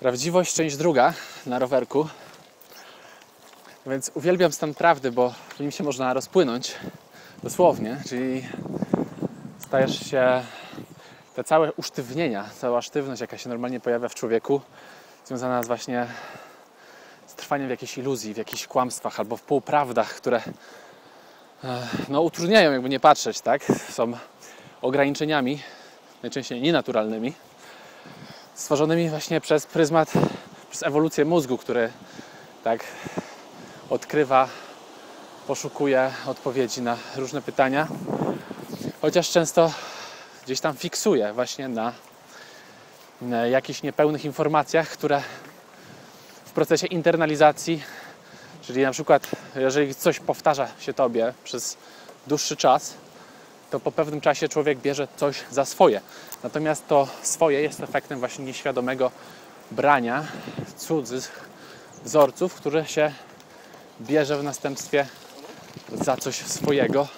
Prawdziwość, część druga na rowerku. Więc uwielbiam stan prawdy, bo w nim się można rozpłynąć dosłownie, czyli stajesz się te całe usztywnienia, cała sztywność, jaka się normalnie pojawia w człowieku, związana z właśnie z trwaniem w jakiejś iluzji, w jakichś kłamstwach albo w półprawdach, które e, no, utrudniają, jakby nie patrzeć, tak? Są ograniczeniami, najczęściej nienaturalnymi, stworzonymi właśnie przez pryzmat, przez ewolucję mózgu, który tak odkrywa, poszukuje odpowiedzi na różne pytania, chociaż często gdzieś tam fiksuje właśnie na, na jakichś niepełnych informacjach, które w procesie internalizacji, czyli na przykład jeżeli coś powtarza się Tobie przez dłuższy czas, to po pewnym czasie człowiek bierze coś za swoje. Natomiast to swoje jest efektem właśnie nieświadomego brania cudzych wzorców, które się bierze w następstwie za coś swojego.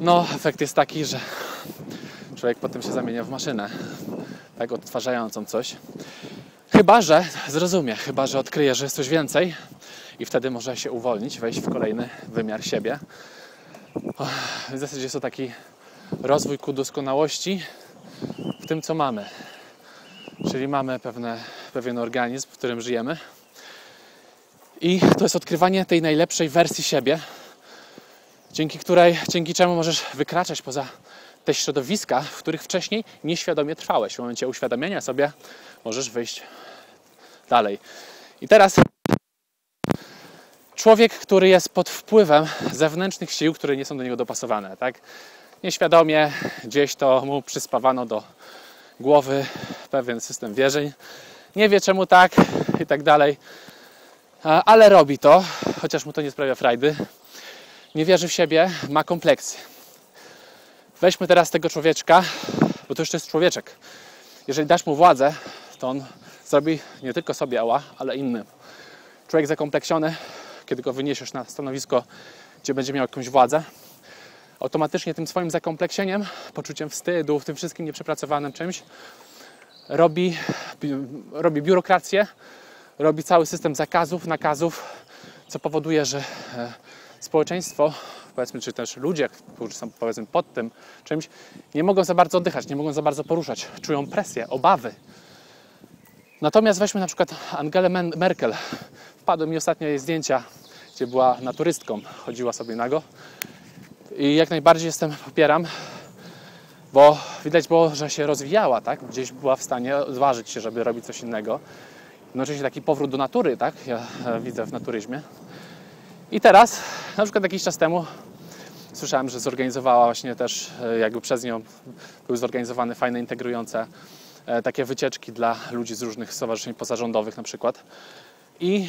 No, efekt jest taki, że człowiek potem się zamienia w maszynę, tak odtwarzającą coś. Chyba, że zrozumie, chyba, że odkryje, że jest coś więcej i wtedy może się uwolnić, wejść w kolejny wymiar siebie. W zasadzie jest to taki rozwój ku doskonałości w tym, co mamy. Czyli mamy pewne, pewien organizm, w którym żyjemy. I to jest odkrywanie tej najlepszej wersji siebie, dzięki której, dzięki czemu możesz wykraczać poza te środowiska, w których wcześniej nieświadomie trwałeś. W momencie uświadamiania sobie możesz wyjść dalej. I teraz człowiek, który jest pod wpływem zewnętrznych sił, które nie są do niego dopasowane, tak? Nieświadomie gdzieś to mu przyspawano do głowy pewien system wierzeń. Nie wie czemu tak i tak dalej, ale robi to, chociaż mu to nie sprawia frajdy. Nie wierzy w siebie, ma kompleksy. Weźmy teraz tego człowieczka, bo to jeszcze jest człowieczek. Jeżeli dasz mu władzę, to on zrobi nie tylko sobie ała, ale innym. Człowiek zakompleksiony, kiedy go wyniesiesz na stanowisko, gdzie będzie miał jakąś władzę, automatycznie tym swoim zakompleksieniem, poczuciem wstydu, tym wszystkim nieprzepracowanym czymś, robi, robi biurokrację, robi cały system zakazów, nakazów, co powoduje, że e, społeczeństwo, powiedzmy, czy też ludzie, którzy są powiedzmy pod tym czymś, nie mogą za bardzo oddychać, nie mogą za bardzo poruszać, czują presję, obawy. Natomiast weźmy na przykład Angelę Merkel. Wpadły mi ostatnio jej zdjęcia, gdzie była naturystką, chodziła sobie nago. I jak najbardziej jestem, popieram, bo widać było, że się rozwijała, tak? Gdzieś była w stanie odważyć się, żeby robić coś innego. No oczywiście taki powrót do natury, tak? Ja widzę w naturyzmie. I teraz, na przykład jakiś czas temu słyszałem, że zorganizowała właśnie też, e, jakby przez nią były zorganizowane fajne, integrujące e, takie wycieczki dla ludzi z różnych stowarzyszeń pozarządowych na przykład. I,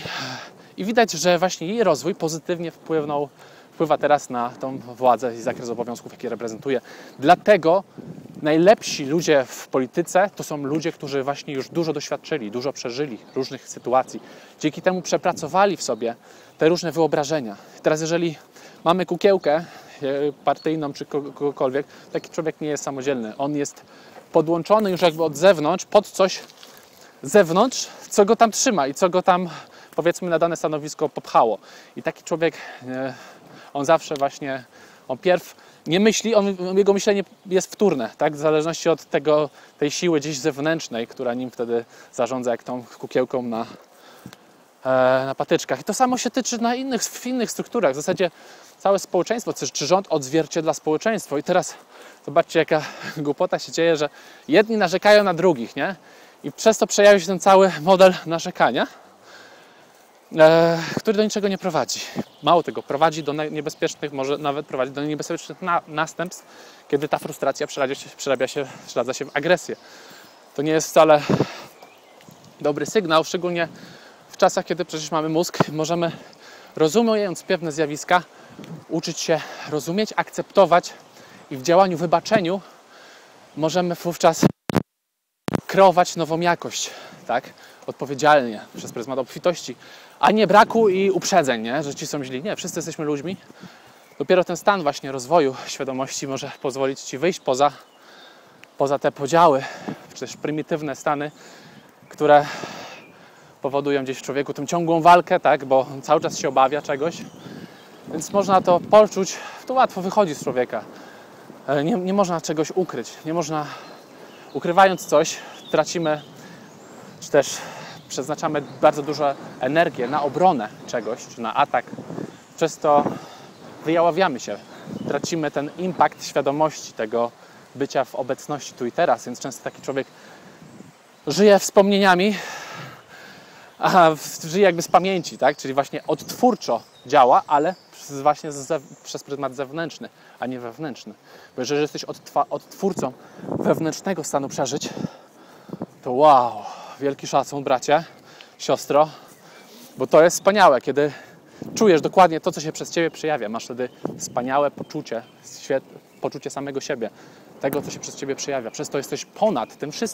I widać, że właśnie jej rozwój pozytywnie wpływa teraz na tą władzę i zakres obowiązków, jakie reprezentuje. Dlatego najlepsi ludzie w polityce to są ludzie, którzy właśnie już dużo doświadczyli, dużo przeżyli różnych sytuacji. Dzięki temu przepracowali w sobie te różne wyobrażenia. Teraz jeżeli mamy kukiełkę e, partyjną czy kogokolwiek, taki człowiek nie jest samodzielny. On jest podłączony już jakby od zewnątrz pod coś zewnątrz, co go tam trzyma i co go tam powiedzmy na dane stanowisko popchało. I taki człowiek, e, on zawsze właśnie, on pierw nie myśli, on, jego myślenie jest wtórne, tak? w zależności od tego, tej siły gdzieś zewnętrznej, która nim wtedy zarządza jak tą kukiełką na, E, na patyczkach. I to samo się tyczy na innych, w innych strukturach. W zasadzie całe społeczeństwo, czy rząd odzwierciedla społeczeństwo. I teraz zobaczcie, jaka głupota się dzieje, że jedni narzekają na drugich, nie? I przez to przejawia się ten cały model narzekania, e, który do niczego nie prowadzi. Mało tego, prowadzi do niebezpiecznych, może nawet prowadzi do niebezpiecznych na, następstw, kiedy ta frustracja przerabia się, przerabia się, przeradza się w agresję. To nie jest wcale dobry sygnał, szczególnie w czasach, kiedy przecież mamy mózg, możemy rozumiejąc pewne zjawiska, uczyć się rozumieć, akceptować i w działaniu, wybaczeniu możemy wówczas kreować nową jakość, tak? Odpowiedzialnie, przez pryzmat obfitości, a nie braku i uprzedzeń, nie? że ci są źli. Nie, wszyscy jesteśmy ludźmi. Dopiero ten stan właśnie rozwoju świadomości może pozwolić Ci wyjść poza, poza te podziały, czy też prymitywne stany które powodują gdzieś w człowieku tę ciągłą walkę, tak, bo cały czas się obawia czegoś. Więc można to poczuć, to łatwo wychodzi z człowieka. E, Nie, nie można czegoś ukryć, nie można, ukrywając coś, tracimy, czy też przeznaczamy bardzo dużo energii na obronę czegoś, czy na atak. Przez to wyjaławiamy się, tracimy ten impact świadomości tego bycia w obecności tu i teraz, więc często taki człowiek żyje wspomnieniami, a żyje jakby z pamięci, tak? Czyli właśnie odtwórczo działa, ale właśnie przez pryzmat zewnętrzny, a nie wewnętrzny. Bo jeżeli jesteś odtwórcą wewnętrznego stanu przeżyć, to wow, wielki szacun, bracie, siostro, bo to jest wspaniałe, kiedy czujesz dokładnie to, co się przez ciebie przejawia. Masz wtedy wspaniałe poczucie, poczucie samego siebie, tego, co się przez ciebie przejawia. Przez to jesteś ponad tym wszystkim.